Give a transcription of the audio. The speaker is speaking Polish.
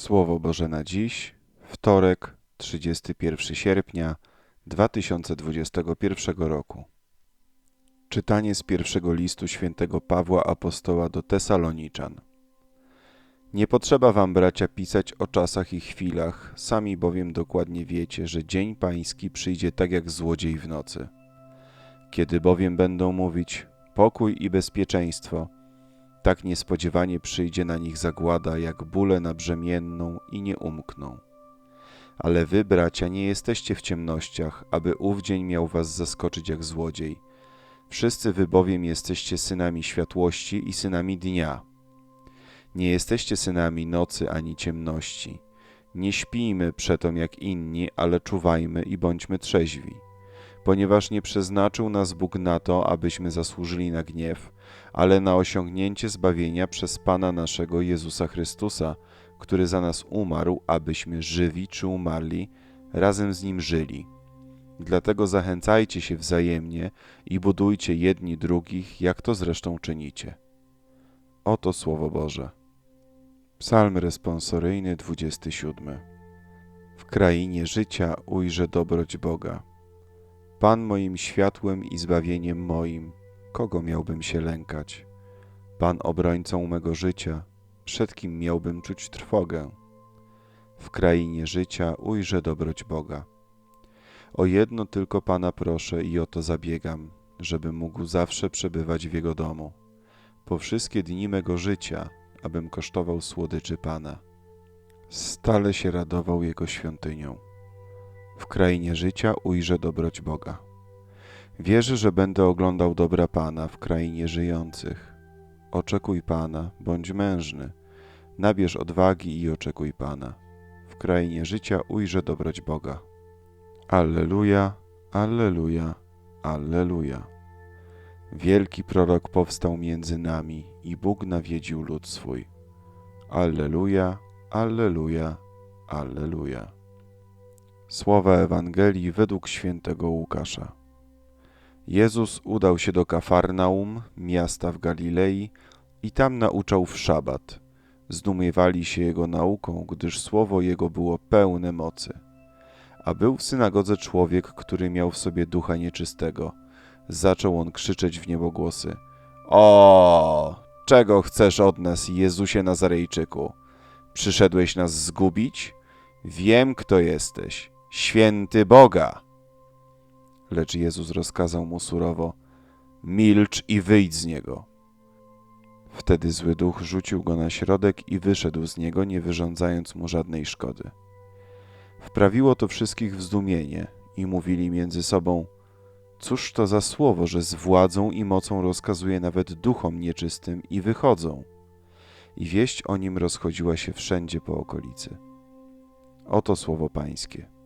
Słowo Boże na dziś, wtorek, 31 sierpnia 2021 roku. Czytanie z pierwszego listu świętego Pawła Apostoła do Tesaloniczan. Nie potrzeba wam, bracia, pisać o czasach i chwilach, sami bowiem dokładnie wiecie, że dzień pański przyjdzie tak jak złodziej w nocy. Kiedy bowiem będą mówić pokój i bezpieczeństwo, tak niespodziewanie przyjdzie na nich zagłada, jak bóle na brzemienną i nie umkną. Ale wy, bracia, nie jesteście w ciemnościach, aby ów dzień miał was zaskoczyć jak złodziej. Wszyscy wy bowiem jesteście synami światłości i synami dnia. Nie jesteście synami nocy ani ciemności. Nie śpijmy przetom jak inni, ale czuwajmy i bądźmy trzeźwi. Ponieważ nie przeznaczył nas Bóg na to, abyśmy zasłużyli na gniew, ale na osiągnięcie zbawienia przez Pana naszego Jezusa Chrystusa, który za nas umarł, abyśmy żywi czy umarli, razem z Nim żyli. Dlatego zachęcajcie się wzajemnie i budujcie jedni drugich, jak to zresztą czynicie. Oto Słowo Boże. Psalm responsoryjny 27. W krainie życia ujrzę dobroć Boga. Pan moim światłem i zbawieniem moim, kogo miałbym się lękać? Pan obrońcą mego życia, przed kim miałbym czuć trwogę? W krainie życia ujrzę dobroć Boga. O jedno tylko Pana proszę i o to zabiegam, żebym mógł zawsze przebywać w Jego domu, po wszystkie dni mego życia, abym kosztował słodyczy Pana, stale się radował Jego świątynią. W krainie życia ujrzę dobroć Boga. Wierzę, że będę oglądał dobra Pana w krainie żyjących. Oczekuj Pana, bądź mężny, nabierz odwagi i oczekuj Pana. W krainie życia ujrzę dobroć Boga. Alleluja, Alleluja, Alleluja. Wielki prorok powstał między nami i Bóg nawiedził lud swój. Alleluja, Alleluja, Alleluja. Słowa Ewangelii według świętego Łukasza. Jezus udał się do Kafarnaum, miasta w Galilei, i tam nauczał w szabat. Zdumiewali się jego nauką, gdyż słowo jego było pełne mocy. A był w synagodze człowiek, który miał w sobie ducha nieczystego. Zaczął on krzyczeć w niebogłosy: O, czego chcesz od nas, Jezusie Nazarejczyku? Przyszedłeś nas zgubić? Wiem, kto jesteś święty Boga. Lecz Jezus rozkazał mu surowo: Milcz i wyjdź z niego. Wtedy zły duch rzucił go na środek i wyszedł z niego, nie wyrządzając mu żadnej szkody. Wprawiło to wszystkich w zdumienie i mówili między sobą: Cóż to za słowo, że z władzą i mocą rozkazuje nawet duchom nieczystym i wychodzą? I wieść o nim rozchodziła się wszędzie po okolicy. Oto słowo Pańskie.